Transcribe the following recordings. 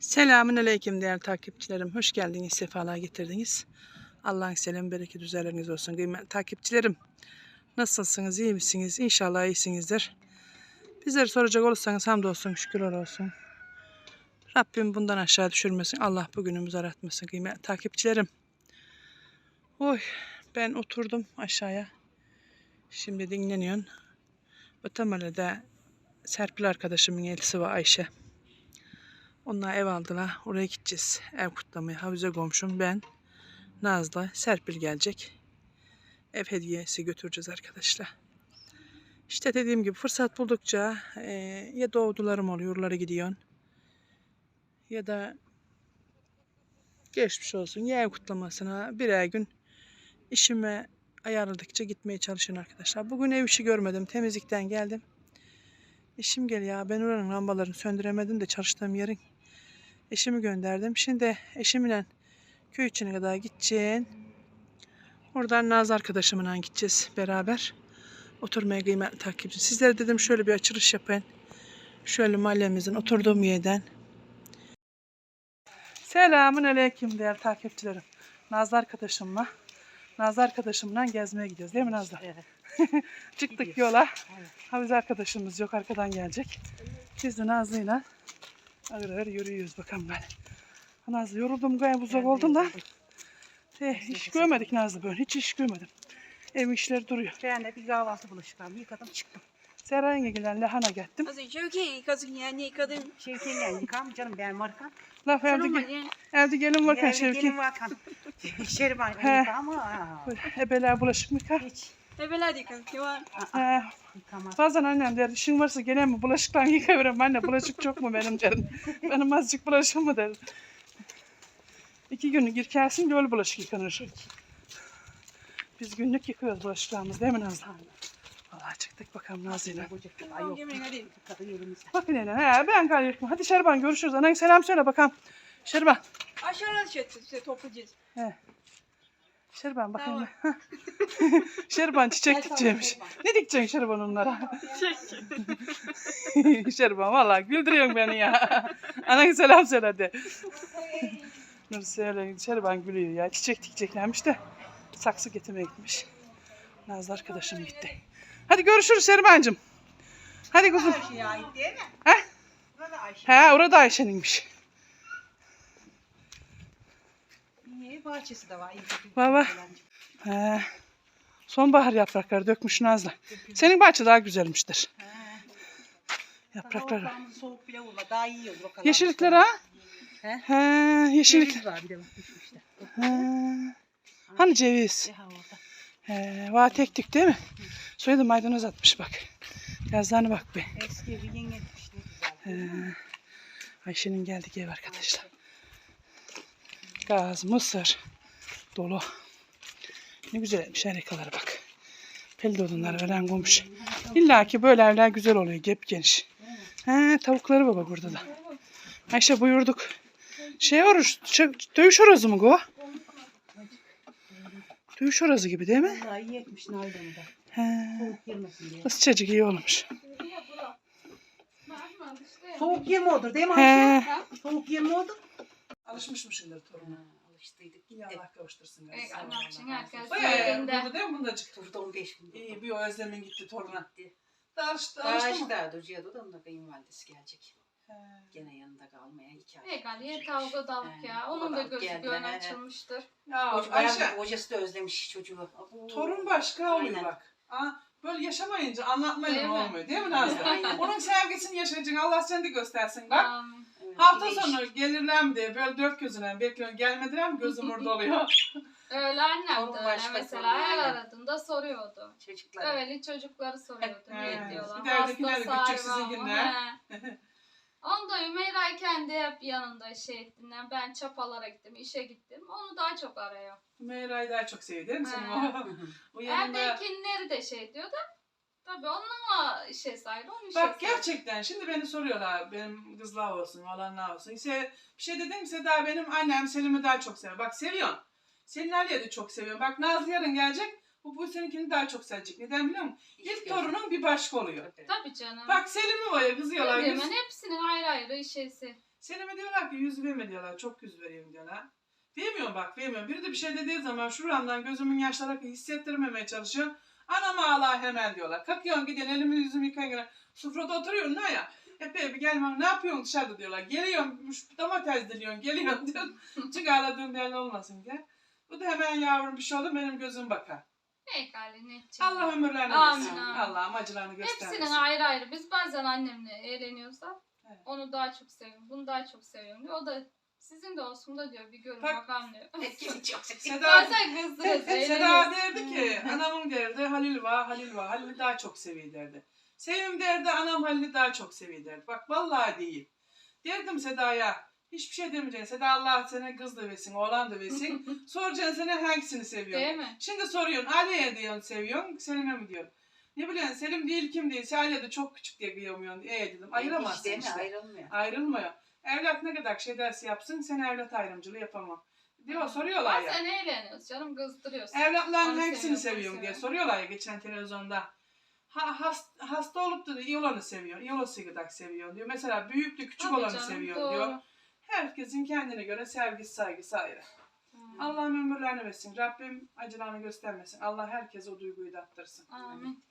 Selamün aleyküm değerli takipçilerim. Hoş geldiniz, sefalar getirdiniz. Allah'ın selam, bereket üzerleriniz olsun. Kıymetli takipçilerim, nasılsınız, iyi misiniz? İnşallah iyisinizdir. Bizleri soracak olursanız hamdolsun, şükürler olsun. Rabbim bundan aşağı düşürmesin. Allah bugünümüzü aratmasın kıymetli takipçilerim. Oy, ben oturdum aşağıya. Şimdi dinleniyorum. Ötemelede Serpil arkadaşımın elisi var Ayşe. Onlar ev aldılar. Oraya gideceğiz. Ev kutlamaya. Hafize komşum ben. Nazlı. Serpil gelecek. Ev hediyesi götüreceğiz arkadaşlar. İşte dediğim gibi fırsat buldukça e, ya doğdularım oluyor. Yurlara gidiyorsun. Ya da geçmiş olsun. Ya ev kutlamasına birer gün işime ayarladıkça gitmeye çalışıyorum arkadaşlar. Bugün ev işi görmedim. Temizlikten geldim. İşim gel ya ben oranın lambalarını söndüremedim de çalıştığım yerin eşimi gönderdim. Şimdi eşimle köy içine kadar gideceğim. Oradan Naz arkadaşımla gideceğiz beraber. Oturmaya kıymetli takipçi. Sizlere dedim şöyle bir açılış yapın. Şöyle mahallemizin oturduğum yerden. Selamun aleyküm değerli takipçilerim. Nazlı arkadaşımla. Nazlı arkadaşımla gezmeye gidiyoruz değil mi Nazlı? Evet. Çıktık yola. Hafize arkadaşımız yok arkadan gelecek. Biz de Nazlı'yla Ağır ağır yürüyoruz bakalım ben. Nazlı yoruldum gayet uzak ben oldum da. E, hiç görmedik Nazlı böyle. Hiç iş görmedim. Ev işleri duruyor. Şeyhane bir kahvaltı bulaşıklarımı yıkadım çıktım. Seray'ın ilgilen lahana gittim. Az önce öyle yıkadın yani yıkadın. Şevki'yle yıkam canım ben markam. Laf evde, gel, evde gelin vakan Şevki. Evde gelin vakan. Şeriban'ı yıkam. Ebeler bulaşık mı yıkar? Hiç. Evveler yıkayın. Yuvan. He. Ee, Yıkamaz. Bazen annem der işin varsa gelen mi bulaşıklarını yıkayıverem anne bulaşık çok mu benim derim. benim azıcık bulaşığım mı derim. İki günlük yıkarsın göl bulaşık yıkanır. Biz günlük yıkıyoruz bulaşıklarımızı değil mi Nazlı? Vallahi çıktık bakalım Nazlı'yla. Tamam. Bakın hele he, ben kal yıkma. Hadi Şerban görüşürüz. Anne selam söyle bakalım. Şerban. Aşağıda şey, şey toplayacağız. He. Şerban bakayım. Şerban çiçek dikeceğimiş. Ne dikeceksin Şerban onlara? Şerban vallahi güldürüyorsun beni ya. Anan selam söyle hadi. Dur söyle Şerban gülüyor ya. Çiçek dikeceklermiş de saksı getirmeye gitmiş. Nazlı arkadaşım gitti. Hadi görüşürüz Şerbancığım. Hadi kuzum. Ayşe'ye ait değil mi? He? Burada Ayşe. He orada Ayşe'ninmiş. Bahçesi de var. Baba. He. Sonbahar yaprakları dökmüş Nazlı. Senin bahçe daha güzelmiştir. He. Yaprakları. Daha soğuk bile olma. Daha iyi olur o kadar. Yeşillikler ha? He? He, yeşillik. Ceviz var bir de bak. He. Hani ceviz? Daha orada. He, va tektik değil mi? Suya da maydanoz atmış bak. Yazlarına bak be. Eski yenge. He. Ayşe'nin geldik ev arkadaşlar. Gaz, mısır dolu. Ne güzelmiş harikalara bak. Pelin odunları veren komşu. İlla ki böyle evler güzel oluyor. Gep geniş. He, tavukları baba burada da. Ayşe buyurduk. Şey oruç, şey, dövüş horozu mu bu? Dövüş horozu gibi değil mi? Daha iyi etmiş naylonu da. He. Soğuk girmesin diye. Isıcacık iyi olmuş. Soğuk yeme olur değil mi. Ayşe? Soğuk yeme olur. Alışmışmışsındır toruna. Alıştıydık. İyi Allah kavuştursun. Evet, için herkes Bayağı sevdiğinde. yoruldu değil mi bundacık? Durdu 15 gün. İyi bir o özlemin gitti toruna. Gitti. Daha alıştı, Daha alıştı mı? işte duracaktı da onda kayınvalidesi gelecek. He. Gene yanında kalmaya iki ay. Ne galiba kavga daldık ya. Onun da da gözü he. açılmıştır. Ya Hoca, Ayşe, hocası da özlemiş çocuğu. Abu. torun başka oluyor Aynen. bak. Böyle yaşamayınca anlatmayla Değil mi? olmuyor değil mi Nazlı? Aynen. Onun sevgisini yaşayacaksın. Allah seni de göstersin bak. Amin. Evet, Hafta sonu gelirler mi diye böyle dört gözüne bekliyorsun. Gelmediler mi gözüm orada oluyor. Öyle annem de öyle başka, mesela torun her aradığında soruyordu. Çocuklar. Öyle çocukları soruyordu. He, Ne diyorlar? bir de evdekiler de Hastası küçük hayvan mı? sizinkiler. He. Onda Ümeyra kendi hep yanında şey ettiğinden ben çapalara gittim, işe gittim. Onu daha çok arıyor. Meyra'yı daha çok seviyor değil mi senin He. o? Hı. o yanında... De şey diyor da tabii onunla işe ayrı, onun işe Bak gerçekten şimdi beni soruyorlar benim kızlar olsun oğlanlar olsun. İşte bir şey dedimse daha benim annem Selim'i daha çok seviyor. Bak seviyorsun. Selin Ali'ye de çok seviyor. Bak Nazlı yarın gelecek. Bu, bu seninkini daha çok sevecek. Neden biliyor musun? İlk torunun bir başka oluyor. Tabii. Canım. Bak Selim'i var ya kızıyorlar. Tabii, ben hepsinin ayrı ayrı şeysi. Selim'e diyorlar ki yüz verme diyorlar. Çok yüz vereyim diyorlar. Vermiyorum bak vermiyorum. Biri de bir şey dediği zaman şuramdan gözümün yaşları hissettirmemeye çalışıyor. Anam ağla hemen diyorlar. Kalkıyorsun gidiyorsun elimi yüzümü yıkayın. Sofrada oturuyorsun ne ya? Epey bir gelmem ne yapıyorsun dışarıda diyorlar. Geliyorum şu domates diliyorsun geliyorsun diyorsun. Çık ağladığın belli olmasın diye. Bu da hemen yavrum bir şey olur benim gözüm bakar. Ne gali ne edecek? Allah ömürlerini Amin, versin. amin. Allah'ım acılarını göstermesin. Hepsinin ayrı ayrı. Biz bazen annemle eğleniyorsak Evet. onu daha çok seviyorum. Bunu daha çok seviyorum diyor. O da sizin de olsun da diyor bir görün Bak- bakalım diyor. Herkesi çok. Seda, Bazen kızdırırız. Seda eğleniyoruz. derdi ki anamın derdi Halil var Halil var. Halil'i daha çok seviyor derdi. Sevim derdi anam Halil'i daha çok seviyor derdi. Bak vallahi değil. Derdim Seda'ya hiçbir şey demeyeceksin. Seda Allah sana kız da versin, oğlan da versin. Soracaksın sana hangisini seviyorsun. Değil mi? Şimdi soruyorsun Ali'ye diyorsun seviyorsun, Selim'e mi diyorsun? Ne biliyorsun Selim değil kim değilse Ali'ye de çok küçük diye kıyamıyorsun. E dedim ayıramazsın işte. Ayrılmıyor. Ayrılmıyor. Evlat ne kadar şey dersi yapsın sen evlat ayrımcılığı yapamam. Diyor soruyorlar ya. Bazen eğleniyoruz canım kızdırıyorsun. Evlatların Onu hangisini seviyorum, seviyorum diye soruyorlar ya geçen televizyonda. Ha, hasta, hasta olup da iyi olanı seviyor. iyi olanı gıdak seviyor diyor. Mesela büyüklü küçük Tabii olanı canım, seviyor doğru. diyor. Herkesin kendine göre sevgisi saygısı ayrı. Hmm. Allah'ın ömürlerini versin. Rabbim acılarını göstermesin. Allah herkese o duyguyu da attırsın. Amin.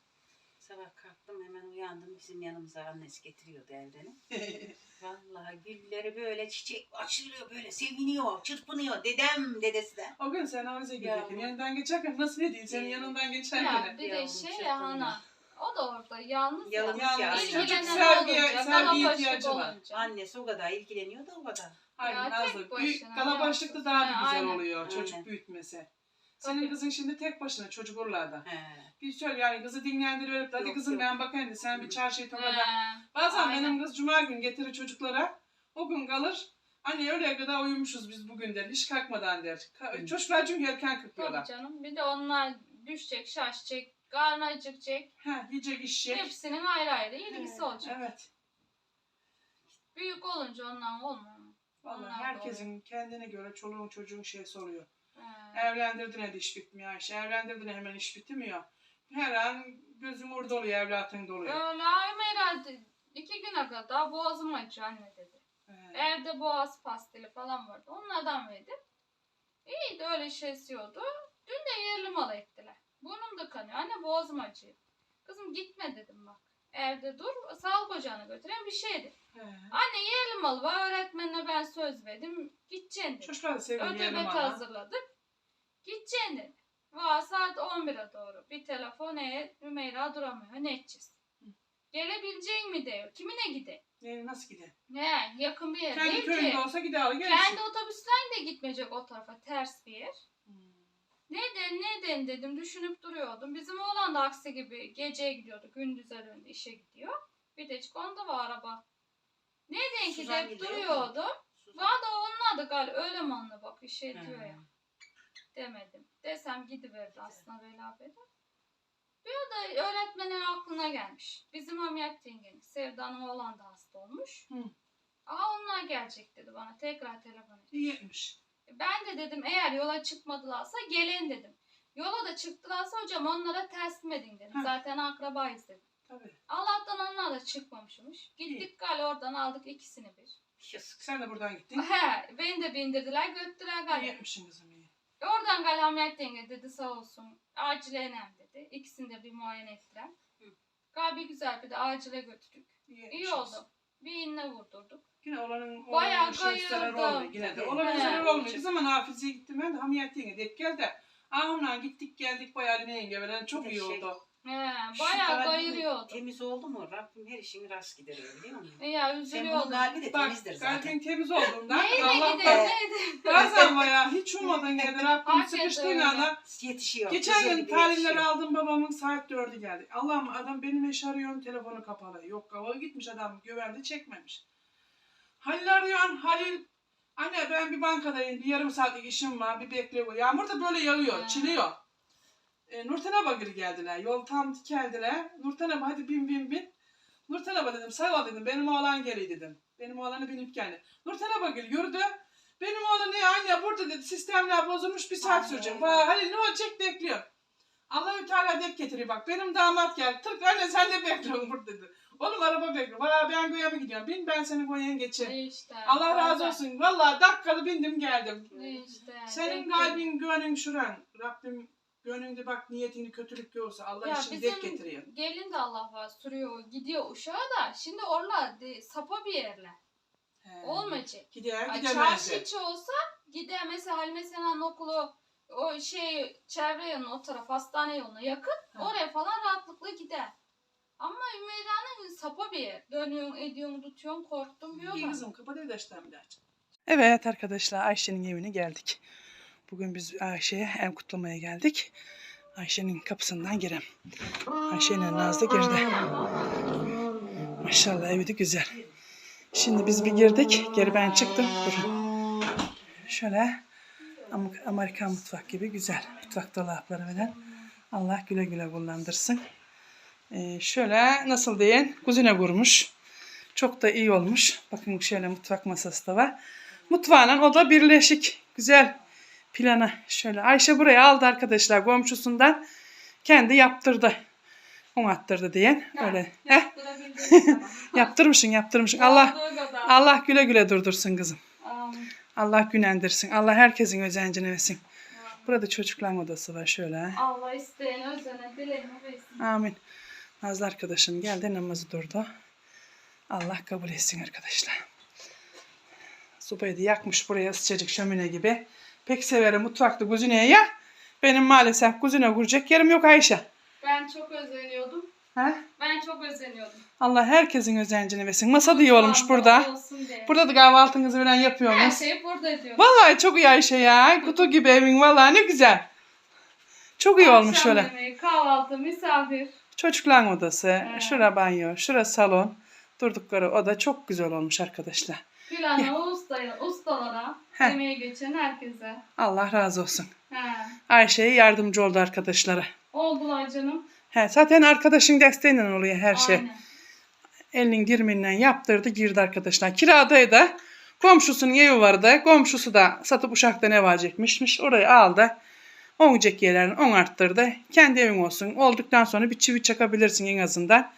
Sabah kalktım hemen uyandım. Bizim yanımıza annesi getiriyordu evlerini. Vallahi gülleri böyle çiçek açılıyor böyle seviniyor, çırpınıyor. Dedem dedesi de. o gün sen avize giderken Ya. yanından geçerken nasıl ne değil senin Ee, yanından Ya geçerken. bir de Yavrum, şey çırpınıyor. ya Hana. O da orada yalnız ya. Yalnız Yalnız ya. çocuk İlgilenen sevgiye, olunca, sevgiye kalabalık ihtiyacı var. olunca. Annesi o kadar ilgileniyordu o kadar. Aynen Ya Nazlı. tek Büyük, başına kalabalıkta yalnız. daha da Ha, güzel aynen. oluyor çocuk Aynen. büyütmesi. Senin kızın şimdi tek başına çocuk oralarda. Bir söyle yani kızı dinlendirip hadi Yok, kızım yok. ben bakayım da sen bir çarşıyı tokadan. He. Bazen aynen. benim kız cuma gün getirir çocuklara. O gün kalır. Anne öğleye kadar uyumuşuz biz bugün der. Hiç kalkmadan der. Ka- Hı. Çocuklar çünkü erken Tabii kalkıyorlar. canım. Bir de onlar düşecek, şaşacak, karnı acıkacak. Ha, yiyecek işecek. Hepsinin ayrı ayrı ilgisi olacak. Evet. Büyük olunca ondan olmuyor. mu? Vallahi Onlar herkesin kendine göre çoluğun çocuğun şeysi oluyor. He. Evlendirdiğine de iş bitmiyor Ayşe. Evlendirdiğine hemen iş bitmiyor. Her an gözüm orada oluyor, evlatın doluyor. Öyle ayım herhalde iki güne kadar boğazım acıyor anne dedi. He. Evde boğaz pastili falan vardı. Onlardan verdim. İyiydi öyle şey esiyordu. Dün de yerli mal ettiler. Burnum da kanıyor. Anne boğazım acıyor. Kızım gitme dedim bak. Evde dur sağlık ocağına götüren bir şeydi. He. Anne yerli mal var. Öğretmenine ben söz verdim. Gideceksin dedi. Çocuklar da seviyor Ödebet yiyelim ama. hazırladık. Gideceksin dedi. Valla saat 11'e doğru. Bir telefon et. Hümeyra duramıyor. Ne edeceğiz? Hı. Gelebilecek mi diyor. Kimine gide? Ne, nasıl gider? Ne yakın bir yer Kendi değil köyünde ki. olsa gider alır gelirsin. Kendi otobüsler de gitmeyecek o tarafa. Ters bir yer. Hmm. Neden neden dedim düşünüp duruyordum. Bizim oğlan da aksi gibi geceye gidiyordu. Gündüze döndü işe gidiyor. Bir de onda var araba. Neden ki Suzan gidiyor mu? duruyordum. Suzan. Valla onun adı galiba öyle manlı bak işe diyor He. ya. Demedim. Desem gidiverdi aslında beraber. Bir o da öğretmenin aklına gelmiş. Bizim Hamiyet yengemiz. Sevda'nın oğlan da hasta olmuş. Hı. Aa onlar gelecek dedi bana. Tekrar telefon etti. İyi etmiş. Ben de dedim eğer yola çıkmadılarsa gelin dedim. Yola da çıktılarsa hocam onlara teslim edin dedim. Heh. Zaten akrabayız dedim. Tabii. Allah'tan onlar da çıkmamışmış. Gittik gal oradan aldık ikisini bir. Yazık. Sen de buradan gittin. He, beni de bindirdiler götürdüler gal. etmişsin kızım iyi. Oradan gal yenge dedi sağ olsun. Acile enem dedi. İkisini de bir muayene ettiler. Hı. Gal bir güzel bir de acile götürdük. İyi, İyi oldu. Bir iğne vurdurduk. Yine olanın Bayağı olanın şey zarar kayırdım. olmuyor yine de. Olanın He. zarar olmuyor. Zaman Hafize'ye gittim ben de Hamiyet yenge denk gel de. Ahımla gittik geldik bayağı ne yenge veren çok Bir iyi şey- oldu. He, bayağı kalbin kayırıyordu. Temiz oldu mu Rabbim her işini rast gideriyor biliyor musun? Ya Senin bunun kalbi de Bak temizdir zaten. kalbin temiz olduğundan Neydi Allah gidelim da neydi? bazen bayağı hiç ummadın geldi Rabbim Hakikaten sıkıştığın öyle. anda. Yetişiyor. Geçen kızı gün gibi tarihleri yetişiyor. aldım babamın saat dördü geldi. Allah'ım adam benim eş arıyorum telefonu kapalı. Yok kavalı gitmiş adam güvende çekmemiş. Halil arıyorsun Halil. Anne ben bir bankadayım bir yarım saatlik işim var bir bekliyor. Yağmur da böyle yağıyor Ha. çiliyor. E, Nurten Aba geri geldiler. Yol tam dikeldiler. Nurten Aba hadi bin bin bin. Nurten Aba dedim sağ dedim benim oğlan geliyor dedim. Benim oğlanı binip geldi. Nurten Aba gel yürüdü. Benim oğlan ne anne burada dedi sistemler bozulmuş bir saat sürecek. Vay Halil ne olacak bekliyor. Allahü Teala dek getiriyor bak benim damat geldi. Tık anne sen de bekliyorsun burada dedi. Oğlum araba bekliyor. Valla ben Goya mı gidiyorum? Bin ben seni Goya'ya geçeyim. İşte. Allah razı böyle. olsun. Valla dakikalı bindim geldim. İşte. Senin kalbin gönlün şuran. Rabbim gönlünde bak niyetini kötülük yoksa Allah Ya işini dek getiriyor. gelin de Allah var sürüyor gidiyor uşağa da şimdi oralar de, sapa bir yerler. He. Olmayacak. Gider gidemez. çarşı içi olsa gider mesela Halime Sena'nın okulu o şey çevre yoluna o taraf hastane yoluna yakın Ha. oraya falan rahatlıkla gider. Ama Ümeyra'nın sapa bir yer. Dönüyorsun, ediyorsun, tutuyorsun, korktum diyor İyi kızım kapat bir daha. Evet arkadaşlar Ayşe'nin evine geldik. Bugün biz Ayşe'ye ev kutlamaya geldik. Ayşe'nin kapısından girem. Ayşe'nin Nazlı girdi. Maşallah evi de güzel. Şimdi biz bir girdik. Geri ben çıktım. Durun. Şöyle Amerikan mutfak gibi güzel. Mutfak dolapları falan. Allah güle güle kullandırsın. Ee, şöyle nasıl diyen kuzine kurmuş. Çok da iyi olmuş. Bakın şöyle mutfak masası da var. Mutfağın o da birleşik. Güzel plana. Şöyle Ayşe buraya aldı arkadaşlar komşusundan. Kendi yaptırdı. On attırdı diyen. Öyle. Yaptırabildiğin kadar. yaptırmışsın yaptırmışsın. Allah. Allah güle güle durdursun kızım. Allah günendirsin. Allah herkesin özencini versin. Burada çocukların odası var şöyle. Allah isteyen özene dileğini versin. Amin. Nazlı arkadaşım geldi namazı durdu. Allah kabul etsin arkadaşlar. Sobayı da yakmış buraya sıcacık şömine gibi. Pek severim mutfakta kuzineye ya. Benim maalesef kuzine kuracak yerim yok Ayşe. Ben çok özeniyordum. Ha? Ben çok özeniyordum. Allah herkesin özencini versin. Masa da iyi olmuş burada. olsun diye. Burada da kahvaltınızı falan Her yapıyorsunuz. şeyi burada ediyorum. Vallahi çok iyi Ayşe ya. Kutu gibi evin vallahi ne güzel. Çok iyi olmuş Akşam şöyle. yemeği, kahvaltı, misafir. Çocukların odası, şura banyo, şura salon. Durdukları oda çok güzel olmuş arkadaşlar. Plana, ustaya, ustalara, Heh. emeği geçen herkese. Allah razı olsun. He. Ayşe'ye yardımcı oldu arkadaşlara. Oldular canım. He, zaten arkadaşın desteğiyle oluyor her şey. Aynen. Elinin girminden yaptırdı girdi arkadaşlar. Kiradaydı. Komşusunun evi vardı. Komşusu da satıp uşakta ne vacekmişmiş. Orayı aldı. On yerini on arttırdı. Kendi evin olsun. Olduktan sonra bir çivi çakabilirsin en azından.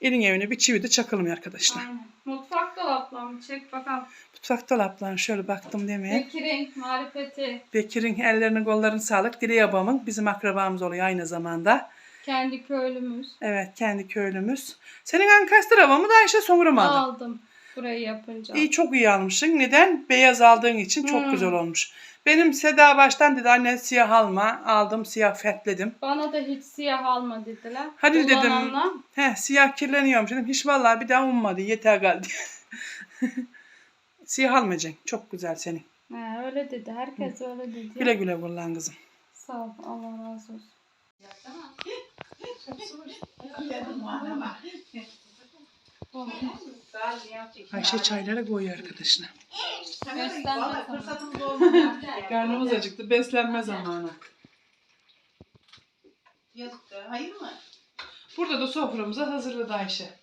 Elin evine bir çivi de çakılmıyor arkadaşlar. Aynen. Mutfak dolaplarını çek bakalım. Mutfak dolaplarına şöyle baktım demeye. Bekir'in marifeti, Bekir'in ellerini kollarını sağlık. Dile abamın bizim akrabamız oluyor aynı zamanda. Kendi köylümüz. Evet kendi köylümüz. Senin Ankastre havamı da Ayşe Songurum aldı. Aldım burayı yapınca. İyi çok iyi almışsın. Neden? Beyaz aldığın için çok Hmm. güzel olmuş. Benim Seda baştan dedi anne siyah alma. Aldım siyah fetledim. Bana da hiç siyah alma dediler. Hadi dedim. Kullananlar, He siyah kirleniyormuş dedim. Hiç vallahi bir daha ummadı. Yeter geldi. siyah almayacaksın. Çok güzel senin. He, öyle dedi. Herkes öyle dedi. Güle güle kullan kızım. Sağ ol. Allah razı olsun. Ayşe çaylara koyuyor olmadı. Karnımız acıktı. Beslenme zamanı. Yazık da, Hayır mı? Burada da soframızı hazırladı Ayşe.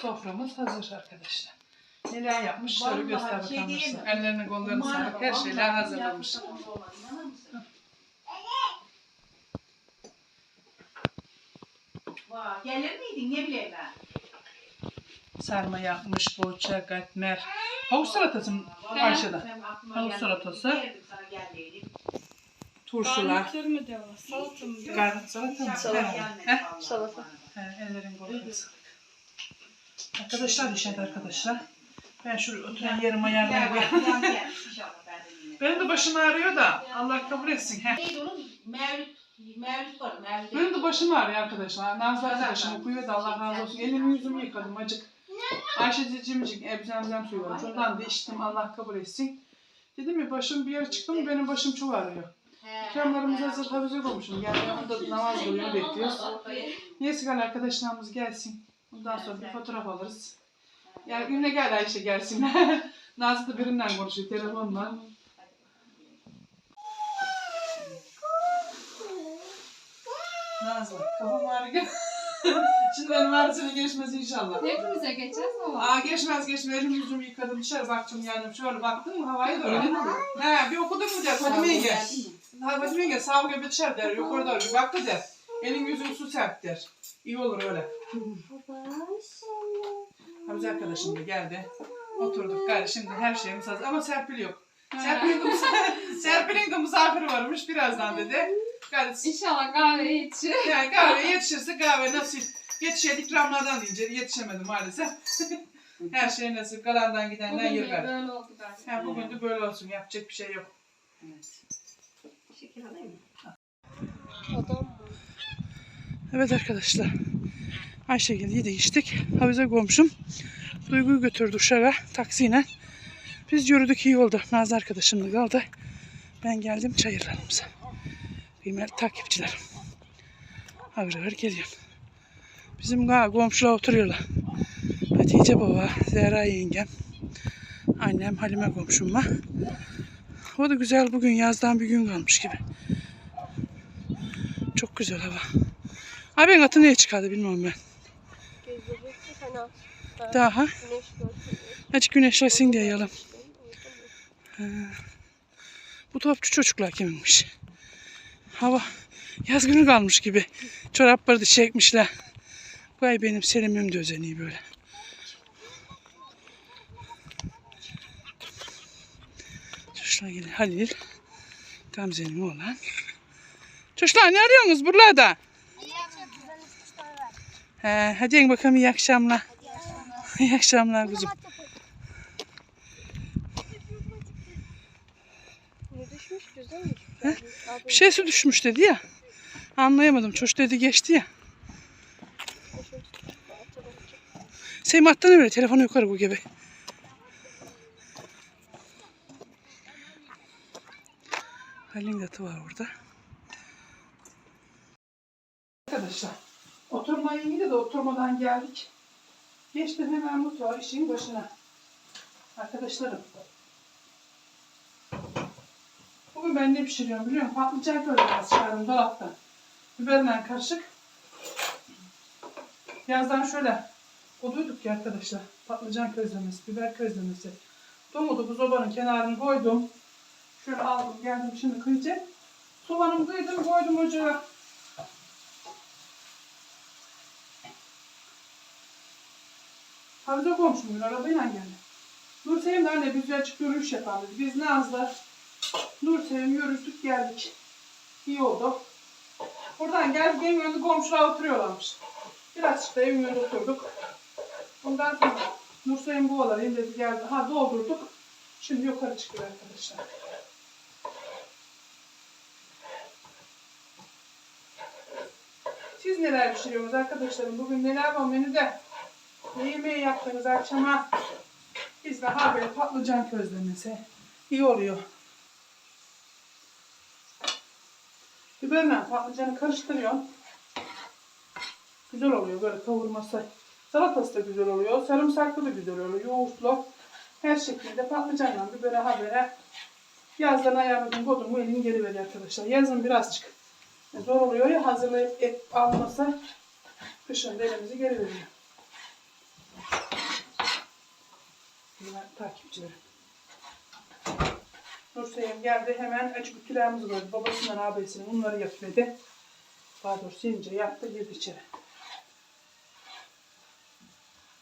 Soframız hazır arkadaşlar. Neler yapmış şöyle göster şey bakalım. Ellerine kollarını sağlık. Her şeyler hazırlamış. Vay, gelir miydin ne bileyim ben. Sarma yapmış, poğaça, katmer. Havuç salatası mı Ayşe'de? Tavuk salatası. Turşular. Garnitür mü diyorlar? Salata mı diyorlar? Garnit salata mı? Salata. Heh. Salata. He, ellerin sağlık. Arkadaşlar dışarıda arkadaşlar. Ben şuraya oturan yerime ayarlayayım. Benim de başım ağrıyor da Allah kabul etsin. Heh. Neydi onun? Mevlüt. Mevlüt var. De başım ağrıyor arkadaşlar. Nazlı arkadaşım okuyor da Allah razı olsun. Elimi yüzümü yıkadım acık. Ayşe cimcik ebzemzem suyu var. Şuradan da içtim Allah kabul etsin. Dedim ya başım bir yere çıktı mı benim başım çok ağrıyor. İkramlarımız hazır havuza koymuşum. Yani yanında namaz kılıyor bekliyoruz. Neyse gel arkadaşlarımız gelsin. Ondan sonra bir fotoğraf alırız. Yani gününe gel Ayşe gelsin. Nazlı da birinden konuşuyor telefonla. Nazlı kafam ağrıyor. Şimdi benim ağrısına geçmez inşallah. Hepimize geçeceğiz ama. Aa geçmez geçmez elimi yüzümü yıkadım dışarı baktım yani şöyle baktım mı öyle mi? He bir okudun mu der Fatime yenge. Ha Fatime yenge sağ gibi dışarı der yukarı doğru bir baktı der. Elin yüzün su serp der. İyi olur öyle. Baba, Havuz arkadaşım da geldi. Oturduk gari şimdi her şeyimiz hazır. Ama Serpil yok. Serpil'in de, mis- Serpil'in de misafiri varmış birazdan dedi. Gari İnşallah kahve içi. yani kahve yetişirse kahve nasip. Yetişen ikramlardan deyince yetişemedim maalesef. her şey nasip. Kalandan gidenden Bugün yer ver. böyle oldu galiba. Ha, bugün de böyle olsun. Yapacak bir şey yok. Evet. Şeker alayım mı? Evet arkadaşlar. Ayşegül yedik içtik. Havize komşum Duygu'yu götürdü uşağa taksiyle. Biz yürüdük iyi oldu. Nazlı arkadaşımla kaldı. Ben geldim çayırlarımıza. Kıymetli takipçilerim. Ağır ağır geliyor. Bizim komşular oturuyorlar. Hatice baba, Zehra yengem, annem Halime komşum var. O da güzel bugün yazdan bir gün kalmış gibi. Çok güzel hava. Abi atı neye çıkardı bilmiyorum ben. Daha. Açık güneşlesin diye yalan. Bu topçu çocuklar kiminmiş? Hava yaz günü kalmış gibi. Çorapları da çekmişler. Vay benim Selim'im de özeniyor böyle. Çocuklar gelin Halil. Gamze'nin oğlan. Çocuklar ne arıyorsunuz buralarda? He, hadi bakalım iyi akşamlar. İyi akşamlar kuzum. Ne düşmüş güzel mi? Bir şeysi düşmüş dedi ya. Anlayamadım. Çocuk dedi geçti ya. Sevim attı ne böyle? Telefonu yukarı bu gibi. Halin katı var orada. Arkadaşlar oturmayı iyi de oturmadan geldik. Geçtim hemen mutfağa işin başına. Arkadaşlarım. Ben ne pişiriyorum biliyor musun? Patlıcan közlemesi çıkardım dolaptan. Biberle karışık. Yazdan şöyle koduyduk ya arkadaşlar. Patlıcan közlemesi, biber közlemesi. Domudu bu sobanın kenarını koydum. Şöyle aldım geldim şimdi kıyacağım. Soğanımı kıydım koydum ocağa. Havize komşumun arabayla geldi. Nur Sevim de anne biz açık yürüyüş yapalım dedi. Biz Naz'la Nur Sevim yürüdük geldik. İyi oldu. Buradan geldik evin önünde komşular oturuyorlarmış. Birazcık da evin önünde oturduk. Ondan sonra Nur Sevim bu olayı dedi geldi. Ha doldurduk. Şimdi yukarı çıkıyor arkadaşlar. Siz neler pişiriyorsunuz arkadaşlarım? Bugün neler var menüde? Ne yemeği yaptınız akşama? Biz de ha böyle patlıcan közlemesi. İyi oluyor. Biberle patlıcanı karıştırıyorum. Güzel oluyor böyle kavurması. Salatası da güzel oluyor. Sarımsaklı da güzel oluyor. Yoğurtlu. Her şekilde patlıcanla bibere habere yazdan ayarladım kodumu elin geri veriyor arkadaşlar. Yazın birazcık zor oluyor ya hazırlayıp et alması. Kışın da elimizi geri veriyor. Bunlar takipçilerim. Nurseyim geldi hemen açık ütülerimizi koydu. Babasından abisinin bunları yapıyor dedi. Daha doğrusu yaptı girdi içeri.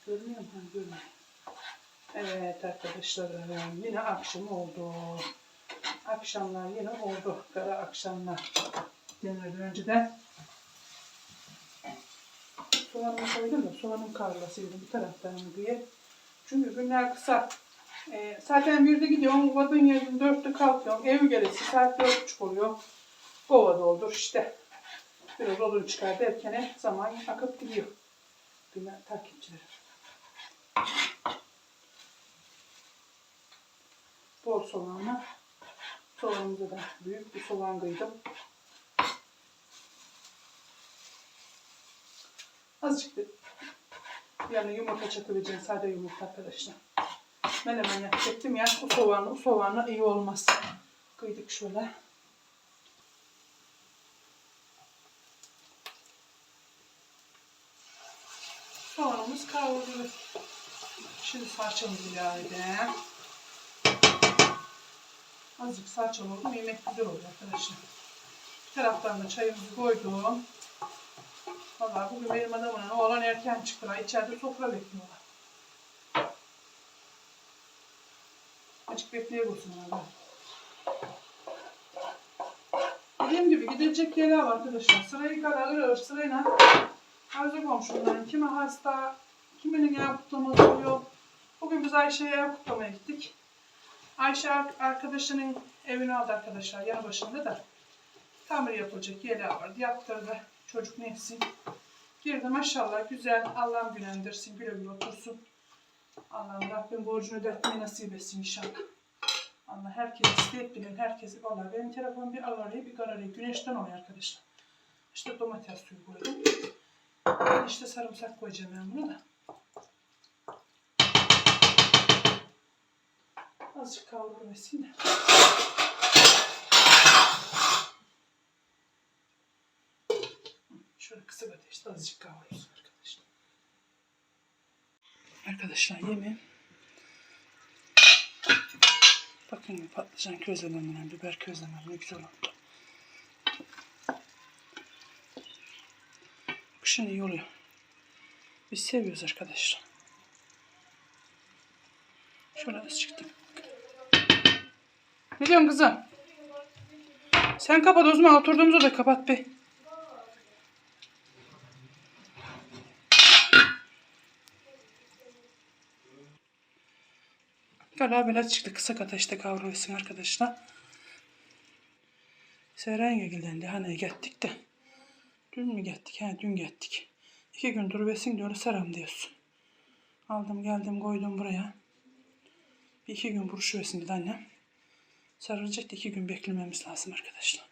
Görünüyor mu? Görünüyor. Evet arkadaşlarım yine akşam oldu. Akşamlar yine oldu. Kara akşamlar. Denirdi önceden. Soğanımı koydum da soğanım kavrasıydı bu taraftan diye. Çünkü günler kısa. Ee, zaten birde gidiyorum, vadın yerinde dörtte kalkıyorum. Ev gelesi saat dört buçuk oluyor. Kova doldur işte. Biraz odun çıkar derken zaman akıp gidiyor. Günler takipçilerim. Bol soğanla. Soğanımıza da büyük bir soğan kıydım. Azıcık bir yani yumurta çakabileceğim sade yumurta arkadaşlar. Menemen yapacaktım ya. O soğanla, o soğanla iyi olmaz. Kıydık şöyle. Soğanımız kavruldu. Şimdi salçamızı ilave edelim. Azıcık salça oldu yemek güzel oluyor arkadaşlar. Bir taraftan da çayımızı koydum. Vallahi bugün benim adamın oğlan erken çıktılar. İçeride sofra bekliyorlar. Açık bekleyebilirsin abi. Dediğim gibi gidilecek yerler var arkadaşlar. Sırayı kararır sırayla arzu komşuların kimi hasta, kiminin ev kutlaması oluyor. Bugün biz Ayşe'ye ev kutlamaya gittik. Ayşe ar- arkadaşının evini aldı arkadaşlar yanı başında da. Tamir yapılacak yerler vardı. Yaptırdı. Çocuk nefsi. Girdi maşallah güzel. Allah'ım gülendirsin. Güle güle otursun. Allah'ım Rabbim borcunu ödetmeyi nasip etsin inşallah. Allah herkes isteyip bilen herkesi vallahi benim telefon bir alarayı bir kararayı güneşten oluyor arkadaşlar. İşte domates suyu koydum. İşte sarımsak koyacağım ben bunu da. Azıcık kavrulmasın da. Şöyle kısık ateşte azıcık kavrulsun arkadaşlar. Arkadaşlar yemeğim Bakın patlıcan közlememle, biber közlememle güzel oldu. Kışın iyi oluyor. Biz seviyoruz arkadaşlar. Şöyle az çıktım. Ne diyorsun kızım? Sen kapat o zaman oturduğumuz odayı kapat be. Böyle çıktı. Kısa ateşte kavrulsun arkadaşlar. Sereng'e gildendi. Hani gittik de. Dün mü gittik? He dün gittik. İki gün duruversin diyor. Seram diyorsun. Aldım geldim koydum buraya. Bir iki gün buruşuversin dedi annem. Sarılacak da iki gün beklememiz lazım arkadaşlar.